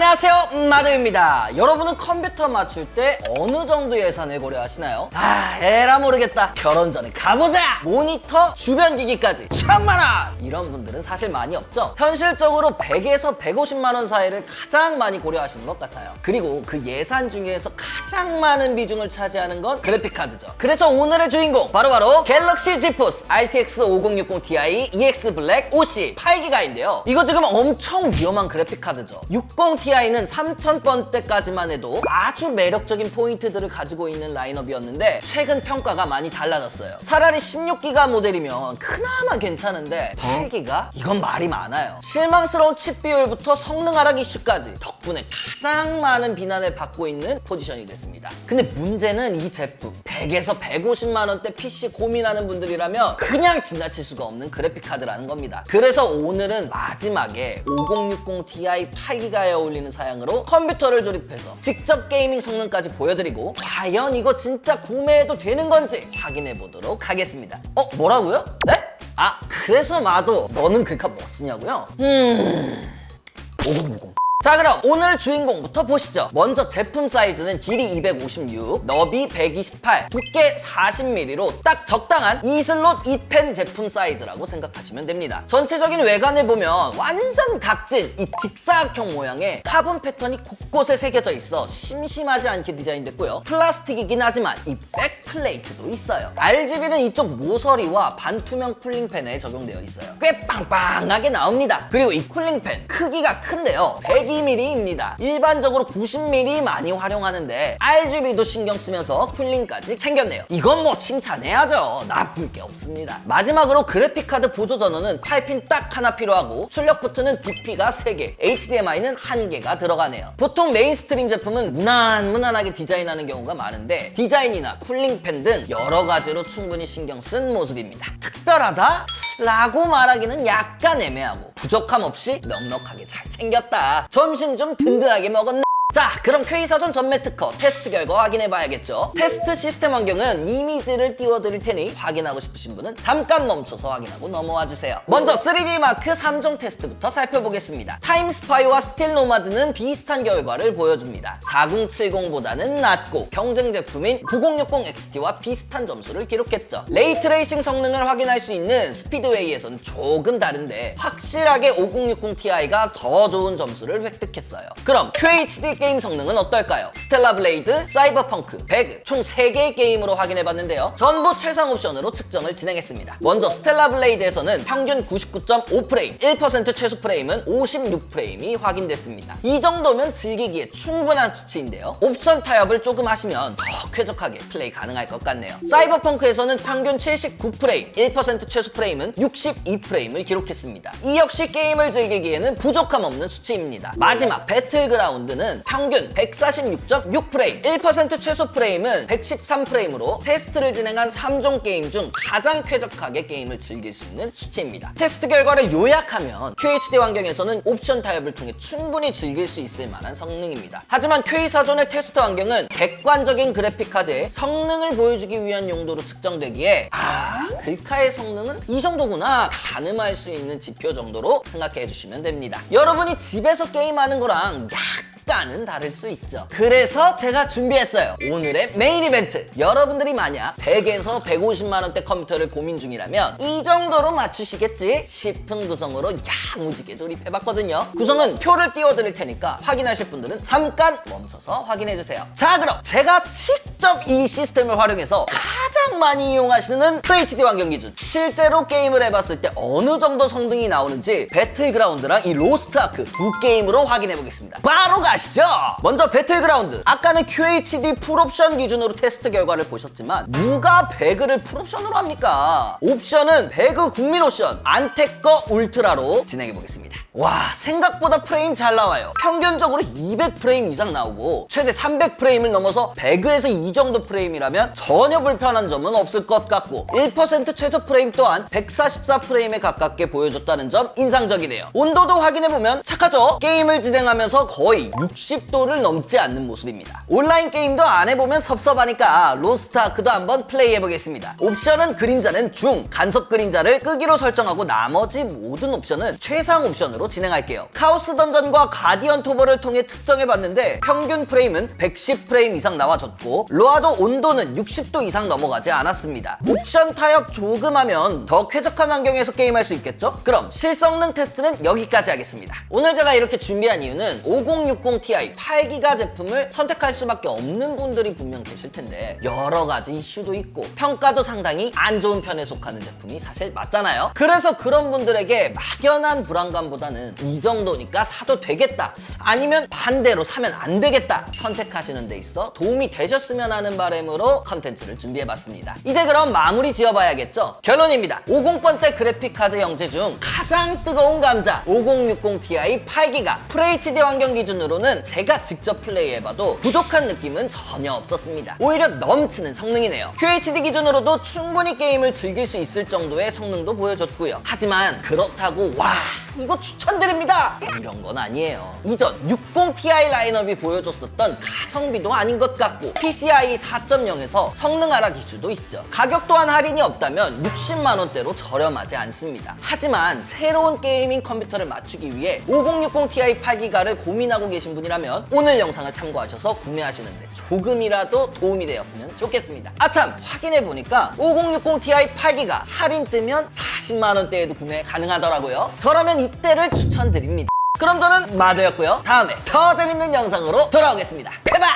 안녕하세요. 마드입니다. 여러분은 컴퓨터 맞출 때 어느 정도 예산을 고려하시나요? 아 에라 모르겠다. 결혼 전에 가보자! 모니터 주변 기기까지. 천만원 이런 분들은 사실 많이 없죠. 현실적으로 100에서 150만원 사이를 가장 많이 고려하시는 것 같아요. 그리고 그 예산 중에서 가장 많은 비중을 차지하는 건 그래픽카드죠. 그래서 오늘의 주인공 바로바로 갤럭시 지포스 RTX 5060 Ti EX 블랙 OC 8기가인데요. 이거 지금 엄청 위험한 그래픽카드죠. 60 Ti 는 3000번대까지만 해도 아주 매력적인 포인트들을 가지고 있는 라인업이었는데 최근 평가가 많이 달라졌어요 차라리 16기가 모델이면 그나마 괜찮은데 8기가? 이건 말이 많아요 실망스러운 칩 비율부터 성능 하락 이슈까지 덕분에 가장 많은 비난을 받고 있는 포지션이 됐습니다 근데 문제는 이 제품 100에서 150만 원대 PC 고민하는 분들이라면 그냥 지나칠 수가 없는 그래픽 카드라는 겁니다. 그래서 오늘은 마지막에 5060 Ti 8기가에 어울리는 사양으로 컴퓨터를 조립해서 직접 게이밍 성능까지 보여드리고 과연 이거 진짜 구매해도 되는 건지 확인해 보도록 하겠습니다. 어 뭐라고요? 네? 아 그래서 마도 너는 그니까 뭐 쓰냐고요? 음 5060. 자 그럼 오늘 주인공부터 보시죠. 먼저 제품 사이즈는 길이 256, 너비 128, 두께 40mm로 딱 적당한 이슬롯 2펜 제품 사이즈라고 생각하시면 됩니다. 전체적인 외관을 보면 완전 각진 이 직사각형 모양의 카본 패턴이 곳곳에 새겨져 있어 심심하지 않게 디자인됐고요. 플라스틱이긴 하지만 이 백플레이트도 있어요. RGB는 이쪽 모서리와 반투명 쿨링팬에 적용되어 있어요. 꽤 빵빵하게 나옵니다. 그리고 이 쿨링팬 크기가 큰데요 102mm입니다. 일반적으로 90mm 많이 활용하는데 RGB도 신경 쓰면서 쿨링까지 챙겼네요. 이건 뭐 칭찬해야죠. 나쁠 게 없습니다. 마지막으로 그래픽카드 보조 전원은 8핀 딱 하나 필요하고 출력 포트는 DP가 3개, HDMI는 1개가 들어가네요. 보통 메인스트림 제품은 무난무난하게 디자인하는 경우가 많은데 디자인이나 쿨링팬 등 여러 가지로 충분히 신경 쓴 모습입니다. 특별하다? 라고 말하기는 약간 애매하고 부족함 없이 넉넉하게 잘 챙겼다. 점심 좀 든든하게 먹었네. 자 그럼 K사전 전매 특허 테스트 결과 확인해 봐야겠죠. 테스트 시스템 환경은 이미지를 띄워드릴 테니 확인하고 싶으신 분은 잠깐 멈춰서 확인하고 넘어와 주세요. 먼저 3D 마크 3종 테스트부터 살펴보겠습니다. 타임스파이와 스틸 노마드는 비슷한 결과를 보여줍니다. 4070보다는 낮고 경쟁 제품인 9060XT와 비슷한 점수를 기록했죠. 레이트레이싱 성능을 확인할 수 있는 스피드웨이에서는 조금 다른데 확실하게 5060ti가 더 좋은 점수를 획득했어요. 그럼 QHD 게임 성능은 어떨까요? 스텔라 블레이드, 사이버펑크, 배그 총 3개의 게임으로 확인해봤는데요. 전부 최상 옵션으로 측정을 진행했습니다. 먼저 스텔라 블레이드에서는 평균 99.5프레임, 1% 최소 프레임은 56프레임이 확인됐습니다. 이 정도면 즐기기에 충분한 수치인데요. 옵션 타협을 조금 하시면 더 쾌적하게 플레이 가능할 것 같네요. 사이버펑크에서는 평균 79프레임, 1% 최소 프레임은 62프레임을 기록했습니다. 이 역시 게임을 즐기기에는 부족함 없는 수치입니다. 마지막 배틀그라운드는 평균 146.6 프레임, 1% 최소 프레임은 113 프레임으로 테스트를 진행한 3종 게임 중 가장 쾌적하게 게임을 즐길 수 있는 수치입니다. 테스트 결과를 요약하면 QHD 환경에서는 옵션 타협을 통해 충분히 즐길 수 있을 만한 성능입니다. 하지만 K사전의 테스트 환경은 객관적인 그래픽카드의 성능을 보여주기 위한 용도로 측정되기에 아, 글카의 성능은 이 정도구나 가늠할 수 있는 지표 정도로 생각해 주시면 됩니다. 여러분이 집에서 게임하는 거랑 약 간은 다를 수 있죠. 그래서 제가 준비했어요. 오늘의 메인 이벤트. 여러분들이 만약 100에서 150만 원대 컴퓨터를 고민 중이라면 이 정도로 맞추시겠지 싶은 구성으로 야무지게 조립해봤거든요. 구성은 표를 띄워드릴 테니까 확인하실 분들은 잠깐 멈춰서 확인해주세요. 자 그럼 제가 직접 이 시스템을 활용해서 가장 많이 이용하시는 FHD 환경 기준 실제로 게임을 해봤을 때 어느 정도 성능이 나오는지 배틀그라운드랑 이 로스트 아크 두 게임으로 확인해보겠습니다. 바로 가시죠! 먼저 배틀그라운드 아까는 QHD 풀옵션 기준으로 테스트 결과를 보셨지만 누가 배그를 풀옵션으로 합니까? 옵션은 배그 국민 옵션 안테커 울트라로 진행해보겠습니다. 와 생각보다 프레임 잘 나와요. 평균적으로 200프레임 이상 나오고 최대 300프레임을 넘어서 배그에서 이 정도 프레임이라면 전혀 불편한 점은 없을 것 같고 1% 최저 프레임 또한 144프레임에 가깝게 보여줬다는 점 인상적이네요. 온도도 확인해보면 착하죠? 게임을 진행하면서 거의 60도를 넘지 않는 모습입니다. 온라인 게임도 안 해보면 섭섭하니까 로스트아크도 한번 플레이해보겠습니다. 옵션은 그림자는 중, 간섭 그림자를 끄기로 설정하고 나머지 모든 옵션은 최상 옵션으로 진행할게요. 카오스 던전과 가디언 토벌을 통해 측정해봤는데 평균 프레임은 110프레임 이상 나와줬고 로아도 온도는 60도 이상 넘어가지 않았습니다. 옵션 타협 조금 하면 더 쾌적한 환경에서 게임할 수 있겠죠? 그럼 실성능 테스트는 여기까지 하겠습니다. 오늘 제가 이렇게 준비한 이유는 5060 Ti 8기가 제품을 선택할 수밖에 없는 분들이 분명 계실 텐데 여러 가지 이슈도 있고 평가도 상당히 안 좋은 편에 속하는 제품이 사실 맞잖아요. 그래서 그런 분들에게 막연한 불안감보다는 이 정도니까 사도 되겠다. 아니면 반대로 사면 안 되겠다. 선택하시는 데 있어 도움이 되셨으면 하는 바람으로 컨텐츠를 준비해봤습니다. 이제 그럼 마무리 지어봐야겠죠? 결론입니다. 50번대 그래픽카드 형제 중 가장 뜨거운 감자 5060 Ti 8기가 FHD 환경 기준으로는 제가 직접 플레이해봐도 부족한 느낌은 전혀 없었습니다. 오히려 넘치는 성능이네요. QHD 기준으로도 충분히 게임을 즐길 수 있을 정도의 성능도 보여줬고요. 하지만 그렇다고 와 이거 추 천드립니다 이런 건 아니에요. 이전 60 Ti 라인업이 보여줬었던 가성비도 아닌 것 같고 PCI 4.0에서 성능 하락 이슈도 있죠. 가격 또한 할인이 없다면 60만 원대로 저렴하지 않습니다. 하지만 새로운 게이밍 컴퓨터를 맞추기 위해 5060 Ti 8기가를 고민하고 계신 분이라면 오늘 영상을 참고하셔서 구매하시는데 조금이라도 도움이 되었으면 좋겠습니다. 아참 확인해 보니까 5060 Ti 8기가 할인 뜨면 40만 원대에도 구매 가능하더라고요. 저라면 이때를 추천드립니다. 그럼 저는 마도였고요. 다음에 더 재밌는 영상으로 돌아오겠습니다. 대박!